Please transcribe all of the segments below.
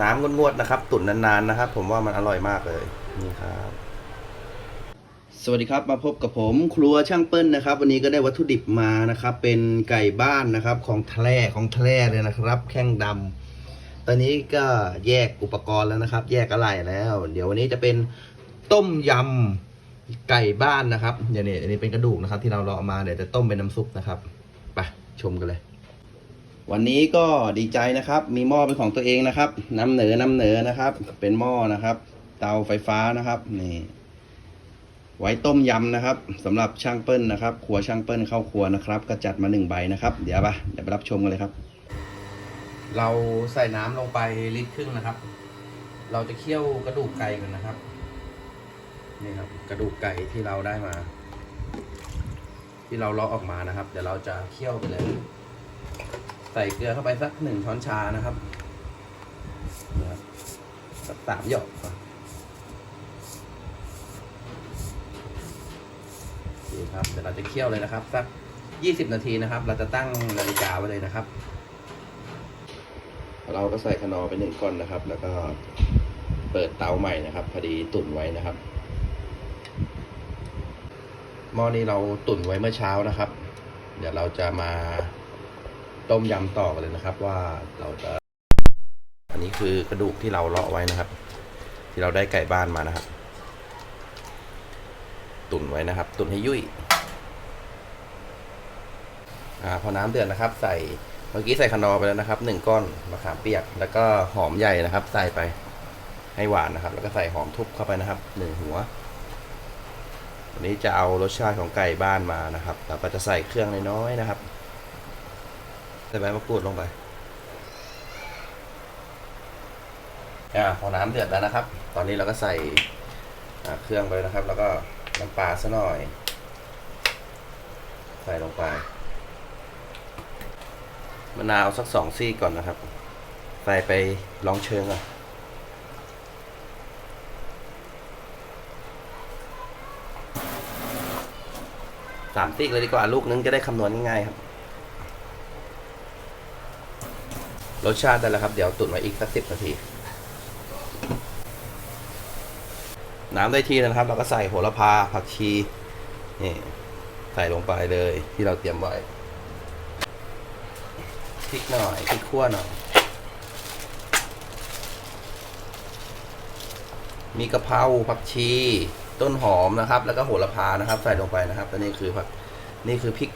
น้ำงวดๆนะครับ ตุ๋นนานๆนะครับ ผมว่ามันอร่อยมากเลยนี่ครับ สวัสดีครับมาพบกับผมครัวช่างเปิ้ลนะครับ วันนี้ก็ได้วัตถุดิบมานะครับ เป็นไก่บ้านนะครับ ของแท้ของแท้เลยนะครับ แข้งดำตอนนี้ก็แยกอุปกรณ์แล้วนะครับ แยกอะไรแล้ว เดี๋ยววันนี้จะเป็นต้มยำไก่บ้านนะครับเดี๋ยวนี้อันนี้เป็นกระดูกนะครับ ที่เราเลาะมาเดี๋ยวจะต้มเป็นน้ำซุปนะครับไปชมกันเลย วันนี้ก็ดีใจนะครับ มีหม้อเป็นของตัวเองนะครับ น้ำเหนือน้ำเหนือนะครับ เป็นหม้อนะครับ เตาไฟฟ้านะครับนี่ไว้ต้มยำนะครับสำหรับช่างเปิ้ลนะครับ ครัวช่างเปิ้ลเข้าครัวนะครับ ก็จัดมาหนึ่งใบนะครับ เดี๋ยวปะเดี๋ยวไปรับชมกันเลยครับ เราใส่น้ำลงไปลิตรครึ่งนะครับ เราจะเคี่ยวกระดูกไก่กันนะครับนี่ครับ กระดูกไก่ที่เราได้มา ที่เราเลาะออกมานะครับ เดี๋ยวเราจะเคี่ยวไปเลย ใส่เกลือเข้าไปสักหนึ่งช้อนชานะครับนะครับสักสามหยดก่อนโอเครับเดี๋ยวเราจะเคี่ยวเลยนะครับ สัก20นาทีนะครับ เราจะตั้งนาฬิกาไว้เลยนะครับ เราก็ใส่ขนอไปหนึ่งก้อนนะครับ แล้วก็เปิดเตาใหม่นะครับพอดีตุ่นไว้นะครับหม้อนี้เราตุ่นไว้เมื่อเช้านะครับ เดี๋ยวเราจะมา ต้มยำต่อกันเลยนะครับ ว่าเราจะ อันนี้คือกระดูกที่เราเลาะไว้นะครับ ที่เราได้ไก่บ้านมานะครับ ตุนไว้นะครับ ตุนให้ยุ่ยอาพอน้ำเดือดนะครับ ใส่เมื่อกี้ใส่คนอไปแล้วนะครับหนึ่งก้อนมะขามเปียก แล้วก็หอมใหญ่นะครับ ใส่ไปให้หวานนะครับ แล้วก็ใส่หอมทุบเข้าไปนะครับหนึ่งหัววันนี้จะเอารสชาติของไก่บ้านมานะครับเราก็จะใส่เครื่องน้อยๆนะครับ ส่ใบมะกรูดลงไปอ่าพอน้ำเดือดแล้วนะครับ ตอนนี้เราก็ใส่เครื่องไปนะครับ แล้วก็น้ำปลาซะหน่อย ใส่ลงไปมะนาวสักสองซี่ก่อนนะครับ ใส่ไปลองเชิงอะสามติ๊กเลยดีกว่าลูกนึงจะได้คำนวณง่ายๆครับ รสชาติได้แล้วครับ เดี๋ยวตุ๋นไว้อีกสักสิบนาที น้ำได้ที่แล้วนะครับ เราก็ใส่โหระพาผักชีนี่ใส่ลงไปเลยที่เราเตรียมไว้พริกหน่อยพริกขั่วหน่อย มีกะเพราผักชี ต้นหอมนะครับ แล้วก็โหระพานะครับ ใส่ลงไปนะครับและนี่คือผักนี่คือพริก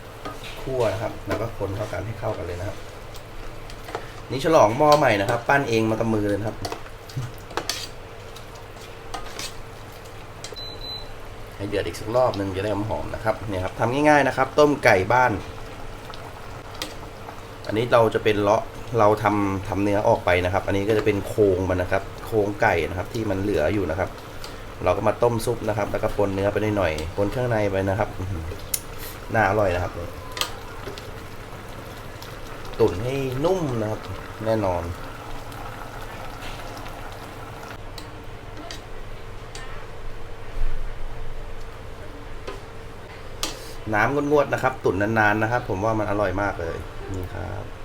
ขั่วนะครับ แล้วก็คนเข้ากันให้เข้ากันเลยนะครับ นี่ฉลองหม้อใหม่นะครับ ปั้นเองมากับมือเลยครับ ให้เดือดอีกสักรอบหนึ่งจะได้หอมๆนะครับเนี่ยครับทำง่ายๆนะครับ ต้มไก่บ้าน อันนี้เราจะเป็นเลาะเราทำทำเนื้อออกไปนะครับ อันนี้ก็จะเป็นโครงมันนะครับ โครงไก่นะครับ ที่มันเหลืออยู่นะครับ เราก็มาต้มซุปนะครับ แล้วก็ปนเนื้อไปหน่อยๆปนเครื่องในไปนะครับน่าอร่อยนะครับ ตุ๋นให้นุ่มนะครับ แน่นอนน้ำงวดๆนะครับ ตุ๋นนานๆนะครับ ผมว่ามันอร่อยมากเลย นี่ครับ